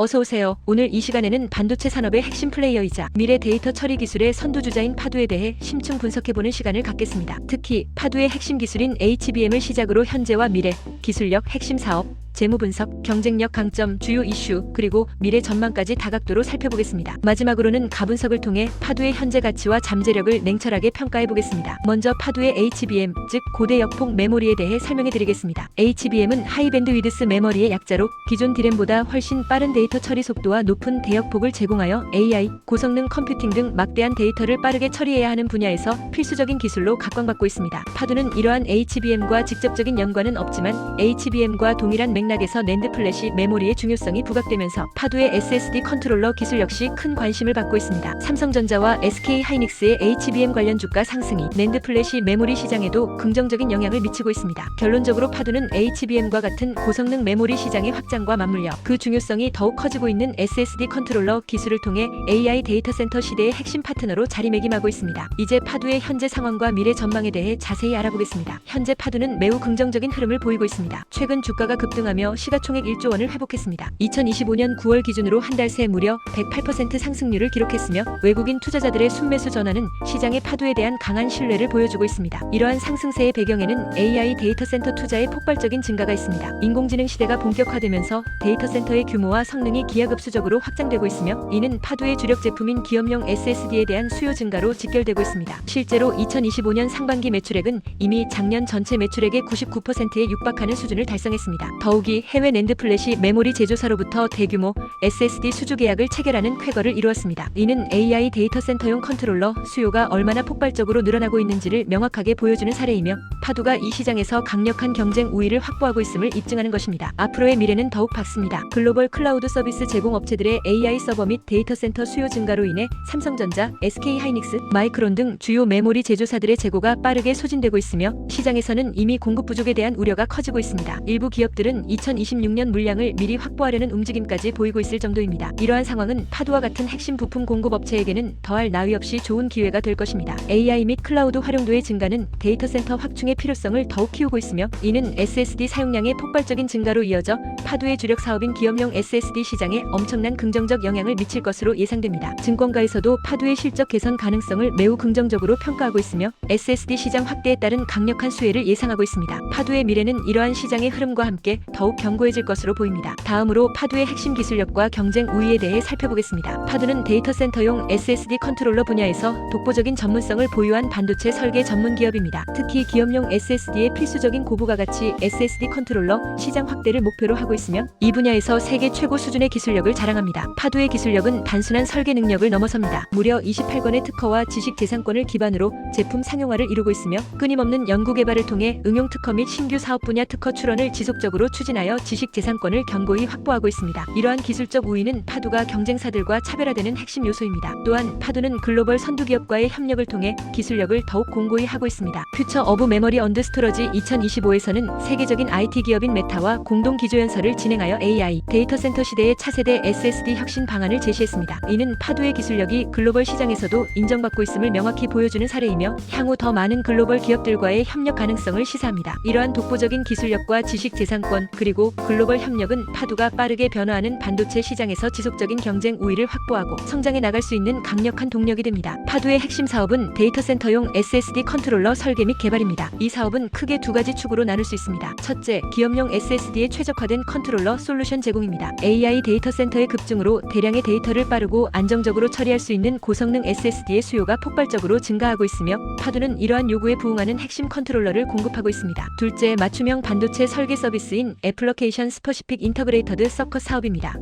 어서오세요. 오늘 이 시간에는 반도체 산업의 핵심 플레이어이자 미래 데이터 처리 기술의 선두주자인 파두에 대해 심층 분석해보는 시간을 갖겠습니다. 특히 파두의 핵심 기술인 HBM을 시작으로 현재와 미래, 기술력, 핵심 사업, 재무 분석, 경쟁력 강점, 주요 이슈, 그리고 미래 전망까지 다각도로 살펴보겠습니다. 마지막으로는 가분석을 통해 파두의 현재 가치와 잠재력을 냉철하게 평가해 보겠습니다. 먼저 파두의 HBM, 즉 고대 역폭 메모리에 대해 설명해 드리겠습니다. HBM은 하이밴드 위드스 메모리의 약자로 기존 디램보다 훨씬 빠른 데이터 처리 속도와 높은 대역폭을 제공하여 AI, 고성능 컴퓨팅 등 막대한 데이터를 빠르게 처리해야 하는 분야에서 필수적인 기술로 각광받고 있습니다. 파두는 이러한 HBM과 직접적인 연관은 없지만 HBM과 동일한 맥락 에서 낸드 플래시 메모리의 중요성이 부각되면서 파두의 SSD 컨트롤러 기술 역시 큰 관심을 받고 있습니다. 삼성전자와 SK 하이닉스의 HBM 관련 주가 상승이 낸드 플래시 메모리 시장에도 긍정적인 영향을 미치고 있습니다. 결론적으로 파두는 HBM과 같은 고성능 메모리 시장의 확장과 맞물려 그 중요성이 더욱 커지고 있는 SSD 컨트롤러 기술을 통해 AI 데이터 센터 시대의 핵심 파트너로 자리매김하고 있습니다. 이제 파두의 현재 상황과 미래 전망에 대해 자세히 알아보겠습니다. 현재 파두는 매우 긍정적인 흐름을 보이고 있습니다. 최근 주가가 급등하 며 시가총액 1조 원을 회복했습니다. 2025년 9월 기준으로 한 달 새 무려 108% 상승률을 기록했으며 외국인 투자자들의 순매수 전환은 시장의 파도에 대한 강한 신뢰를 보여주고 있습니다. 이러한 상승세의 배경에는 AI 데이터 센터 투자의 폭발적인 증가가 있습니다. 인공지능 시대가 본격화되면서 데이터 센터의 규모와 성능이 기하급수적으로 확장되고 있으며 이는 파도의 주력 제품인 기업용 SSD에 대한 수요 증가로 직결되고 있습니다. 실제로 2025년 상반기 매출액은 이미 작년 전체 매출액의 99%에 육박하는 수준을 달성했습니다. 더욱 이 해외 낸드 플래시 메모리 제조사로부터 대규모 SSD 수주 계약을 체결하는 쾌거를 이루었습니다. 이는 AI 데이터 센터용 컨트롤러 수요가 얼마나 폭발적으로 늘어나고 있는지를 명확하게 보여주는 사례이며 파두가 이 시장에서 강력한 경쟁 우위를 확보하고 있음을 입증하는 것입니다. 앞으로의 미래는 더욱 밝습니다. 글로벌 클라우드 서비스 제공 업체들의 AI 서버 및 데이터 센터 수요 증가로 인해 삼성전자, SK 하이닉스, 마이크론 등 주요 메모리 제조사들의 재고가 빠르게 소진되고 있으며 시장에서는 이미 공급 부족에 대한 우려가 커지고 있습니다. 일부 기업들은 2026년 물량을 미리 확보하려는 움직임까지 보이고 있을 정도입니다. 이러한 상황은 파두와 같은 핵심 부품 공급 업체에게는 더할 나위 없이 좋은 기회가 될 것입니다. AI 및 클라우드 활용도의 증가는 데이터 센터 확충의 필요성을 더욱 키우고 있으며 이는 SSD 사용량의 폭발적인 증가로 이어져 파두의 주력 사업인 기업용 SSD 시장에 엄청난 긍정적 영향을 미칠 것으로 예상됩니다. 증권가에서도 파두의 실적 개선 가능성을 매우 긍정적으로 평가하고 있으며 SSD 시장 확대에 따른 강력한 수혜를 예상하고 있습니다. 파두의 미래는 이러한 시장의 흐름과 함께 더욱 견고해질 것으로 보입니다. 다음으로 파두의 핵심 기술력과 경쟁 우위에 대해 살펴보겠습니다. 파두는 데이터 센터용 SSD 컨트롤러 분야에서 독보적인 전문성을 보유한 반도체 설계 전문 기업입니다. 특히 기업용 SSD의 필수적인 고부가 가치 SSD 컨트롤러 시장 확대를 목표로 하고 있으며 이 분야에서 세계 최고 수준의 기술력을 자랑합니다. 파두의 기술력은 단순한 설계 능력을 넘어섭니다. 무려 28건의 특허와 지식 재산권을 기반으로 제품 상용화를 이루고 있으며 끊임없는 연구 개발을 통해 응용 특허 및 신규 사업 분야 특허 출원을 지속적으로 추진 하여 지식 재산권을 견고히 확보하고 있습니다. 이러한 기술적 우위는 파두가 경쟁사들과 차별화되는 핵심 요소입니다. 또한 파두는 글로벌 선두 기업과의 협력을 통해 기술력을 더욱 공고히 하고 있습니다. 퓨처 어브 메모리 언드 스토러지 2025에서는 세계적인 IT 기업인 메타와 공동 기조연설을 진행하여 AI 데이터 센터 시대의 차세대 SSD 혁신 방안을 제시했습니다. 이는 파두의 기술력이 글로벌 시장에서도 인정받고 있음을 명확히 보여주는 사례이며 향후 더 많은 글로벌 기업들과의 협력 가능성을 시사합니다. 이러한 독보적인 기술력과 지식 재산권 그리고 글로벌 협력은 파두가 빠르게 변화하는 반도체 시장에서 지속적인 경쟁 우위를 확보하고 성장해 나갈 수 있는 강력한 동력이 됩니다. 파두의 핵심 사업은 데이터 센터용 SSD 컨트롤러 설계 및 개발입니다. 이 사업은 크게 두 가지 축으로 나눌 수 있습니다. 첫째, 기업용 SSD에 최적화된 컨트롤러 솔루션 제공입니다. AI 데이터 센터의 급증으로 대량의 데이터를 빠르고 안정적으로 처리할 수 있는 고성능 SSD의 수요가 폭발적으로 증가하고 있으며 파두는 이러한 요구에 부응하는 핵심 컨트롤러를 공급하고 있습니다. 둘째, 맞춤형 반도체 설계 서비스인 애플러케이션 스퍼시픽 인터그레이터드 서커 사업입니다.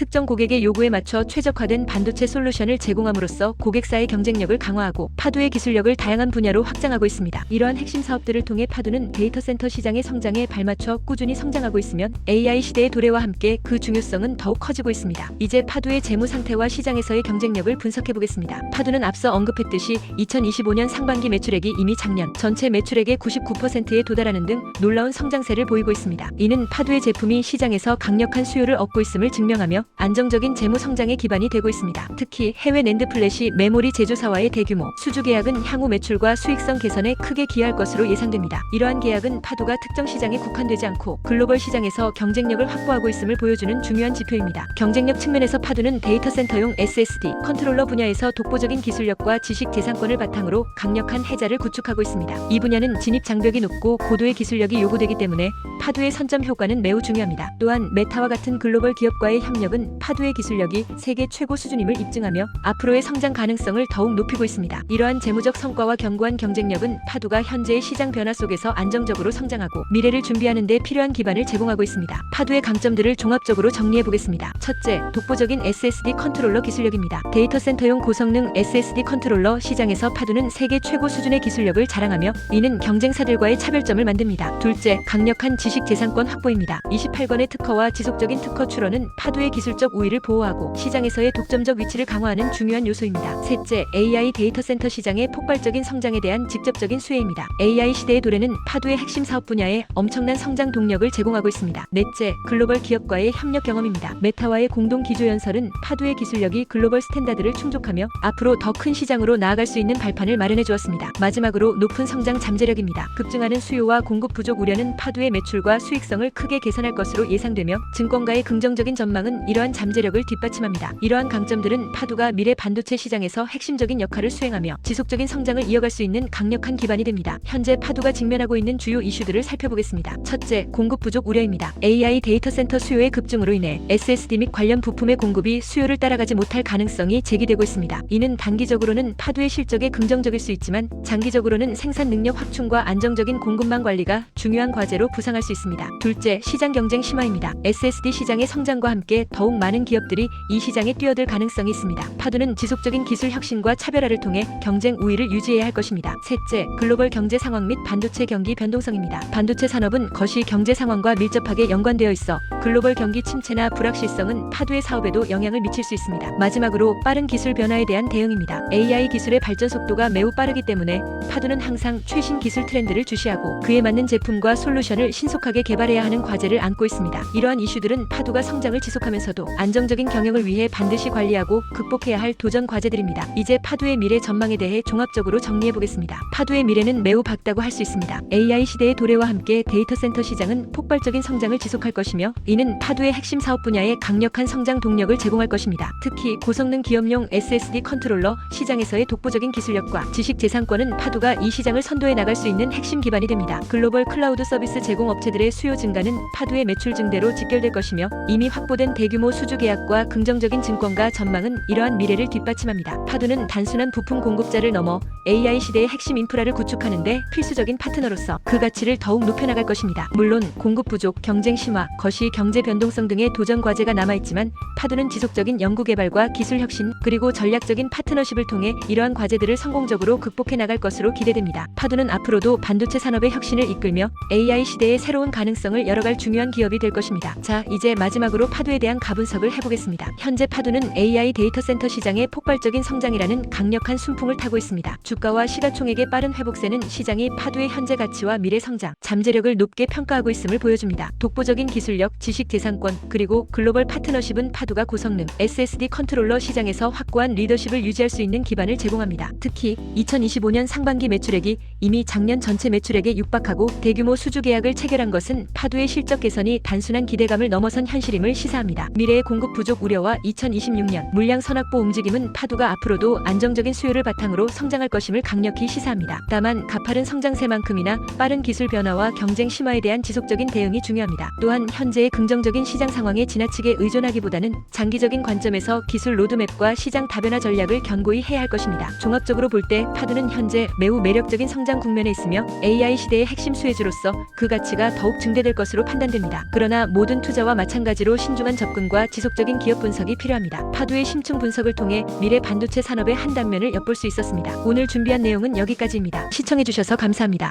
특정 고객의 요구에 맞춰 최적화된 반도체 솔루션을 제공함으로써 고객사의 경쟁력을 강화하고 파두의 기술력을 다양한 분야로 확장하고 있습니다. 이러한 핵심 사업들을 통해 파두는 데이터 센터 시장의 성장에 발맞춰 꾸준히 성장하고 있으면 AI 시대의 도래와 함께 그 중요성은 더욱 커지고 있습니다. 이제 파두의 재무 상태와 시장에서의 경쟁력을 분석해 보겠습니다. 파두는 앞서 언급했듯이 2025년 상반기 매출액이 이미 작년 전체 매출액의 99%에 도달하는 등 놀라운 성장세를 보이고 있습니다. 이는 파두의 제품이 시장에서 강력한 수요를 얻고 있음을 증명하며 안정적인 재무 성장의 기반이 되고 있습니다. 특히 해외 낸드 플래시 메모리 제조사와의 대규모 수주 계약은 향후 매출과 수익성 개선에 크게 기여할 것으로 예상됩니다. 이러한 계약은 파도가 특정 시장에 국한되지 않고 글로벌 시장에서 경쟁력을 확보하고 있음을 보여주는 중요한 지표입니다. 경쟁력 측면에서 파도는 데이터 센터용 SSD 컨트롤러 분야에서 독보적인 기술력과 지식 재산권을 바탕으로 강력한 해자를 구축하고 있습니다. 이 분야는 진입 장벽이 높고 고도의 기술력이 요구되기 때문에 파도의 선점 효과는 매우 중요합니다. 또한 메타와 같은 글로벌 기업과의 협력은 파도의 기술력이 세계 최고 수준임을 입증하며 앞으로의 성장 가능성을 더욱 높이고 있습니다. 이러한 재무적 성과와 견고한 경쟁력은 파도가 현재의 시장 변화 속에서 안정적으로 성장하고 미래를 준비하는 데 필요한 기반을 제공하고 있습니다. 파도의 강점들을 종합적으로 정리해 보겠습니다. 첫째, 독보적인 SSD 컨트롤러 기술력입니다. 데이터 센터용 고성능 SSD 컨트롤러 시장에서 파도는 세계 최고 수준의 기술력을 자랑하며 이는 경쟁사들과의 차별점을 만듭니다. 둘째, 강력한 지식 재산권 확보입니다. 28건의 특허와 지속적인 특허 출원은 파도의 기술 적 우위를 보호하고 시장에서의 독점적 위치를 강화하는 중요한 요소입니다. 셋째, AI 데이터 센터 시장의 폭발적인 성장에 대한 직접적인 수혜입니다. AI 시대의 도래는 파도의 핵심 사업 분야에 엄청난 성장 동력을 제공하고 있습니다. 넷째, 글로벌 기업과의 협력 경험입니다. 메타와의 공동 기조 연설은 파도의 기술력이 글로벌 스탠다드를 충족하며 앞으로 더 큰 시장으로 나아갈 수 있는 발판을 마련해 주었습니다. 마지막으로 높은 성장 잠재력입니다. 급증하는 수요와 공급 부족 우려는 파도의 매출과 수익성을 크게 개선할 것으로 예상되며 증권가의 긍정적인 전망은 이러한 잠재력을 뒷받침합니다. 이러한 강점들은 파도가 미래 반도체 시장에서 핵심적인 역할을 수행하며 지속적인 성장을 이어갈 수 있는 강력한 기반이 됩니다. 현재 파도가 직면하고 있는 주요 이슈들을 살펴보겠습니다. 첫째, 공급 부족 우려입니다. AI 데이터 센터 수요의 급증으로 인해 SSD 및 관련 부품의 공급이 수요를 따라가지 못할 가능성이 제기되고 있습니다. 이는 단기적으로는 파도의 실적에 긍정적일 수 있지만 장기적으로는 생산 능력 확충과 안정적인 공급망 관리가 중요한 과제로 부상할 수 있습니다. 둘째, 시장 경쟁 심화입니다. SSD 시장의 성장과 함께 더욱 많은 기업들이 이 시장에 뛰어들 가능성이 있습니다. 파도는 지속적인 기술 혁신과 차별화를 통해 경쟁 우위를 유지해야 할 것입니다. 셋째, 글로벌 경제 상황 및 반도체 경기 변동성입니다. 반도체 산업은 거시 경제 상황과 밀접하게 연관되어 있어 글로벌 경기 침체나 불확실성은 파도의 사업에도 영향을 미칠 수 있습니다. 마지막으로 빠른 기술 변화에 대한 대응입니다. AI 기술의 발전 속도가 매우 빠르기 때문에 파도는 항상 최신 기술 트렌드를 주시하고 그에 맞는 제품과 솔루션을 신속하게 개발해야 하는 과제를 안고 있습니다. 이러한 이슈들은 파도가 성장을 지속하면서 도 안정적인 경영을 위해 반드시 관리하고 극복해야 할 도전 과제들입니다. 이제 파도의 미래 전망에 대해 종합적으로 정리해 보겠습니다. 파도의 미래는 매우 밝다고 할 수 있습니다. AI 시대의 도래와 함께 데이터 센터 시장은 폭발적인 성장을 지속할 것이며 이는 파도의 핵심 사업 분야에 강력한 성장 동력을 제공할 것입니다. 특히 고성능 기업용 SSD 컨트롤러 시장에서의 독보적인 기술력과 지식 재산권은 파도가 이 시장을 선도해 나갈 수 있는 핵심 기반이 됩니다. 글로벌 클라우드 서비스 제공 업체들의 수요 증가는 파도의 매출 증대로 직결될 것이며 이미 확보된 대규모 수주 계약과 긍정적인 증권가 전망은 이러한 미래를 뒷받침합니다. 파도는 단순한 부품 공급자를 넘어 AI 시대의 핵심 인프라를 구축하는데 필수적인 파트너로서 그 가치를 더욱 높여나갈 것입니다. 물론 공급 부족, 경쟁 심화, 거시 경제 변동성 등의 도전 과제가 남아있지만 파도는 지속적인 연구개발과 기술 혁신 그리고 전략적인 파트너십을 통해 이러한 과제들을 성공적으로 극복해 나갈 것으로 기대됩니다. 파도는 앞으로도 반도체 산업의 혁신을 이끌며 AI 시대의 새로운 가능성을 열어갈 중요한 기업이 될 것입니다. 자, 이제 마지막으로 파도에 대한 가 분석을 해보겠습니다. 현재 파도는 AI 데이터 센터 시장의 폭발적인 성장이라는 강력한 순풍을 타고 있습니다. 주가와 시가총액의 빠른 회복세는 시장이 파도의 현재 가치와 미래 성장, 잠재력을 높게 평가하고 있음을 보여줍니다. 독보적인 기술력, 지식 재산권, 그리고 글로벌 파트너십은 파도가 고성능 SSD 컨트롤러 시장에서 확고한 리더십을 유지할 수 있는 기반을 제공합니다. 특히 2025년 상반기 매출액이 이미 작년 전체 매출액에 육박하고 대규모 수주 계약을 체결한 것은 파도의 실적 개선이 단순한 기대감을 넘어선 현실임을 시사합니다. 미래의 공급 부족 우려와 2026년 물량 선확보 움직임은 파도가 앞으로도 안정적인 수요를 바탕으로 성장할 것임을 강력히 시사합니다. 다만 가파른 성장세만큼이나 빠른 기술 변화와 경쟁 심화에 대한 지속적인 대응이 중요합니다. 또한 현재의 긍정적인 시장 상황에 지나치게 의존하기보다는 장기적인 관점에서 기술 로드맵과 시장 다변화 전략을 견고히 해야 할 것입니다. 종합적으로 볼 때 파도는 현재 매우 매력적인 성장 국면에 있으며 AI 시대의 핵심 수혜주로서 그 가치가 더욱 증대될 것으로 판단됩니다. 그러나 모든 투자와 마찬가지로 신중한 접근 과 지속적인 기업 분석이 필요합니다. 파도의 심층 분석을 통해 미래 반도체 산업의 한 단면을 엿볼 수 있었습니다. 오늘 준비한 내용은 여기까지입니다. 시청해주셔서 감사합니다.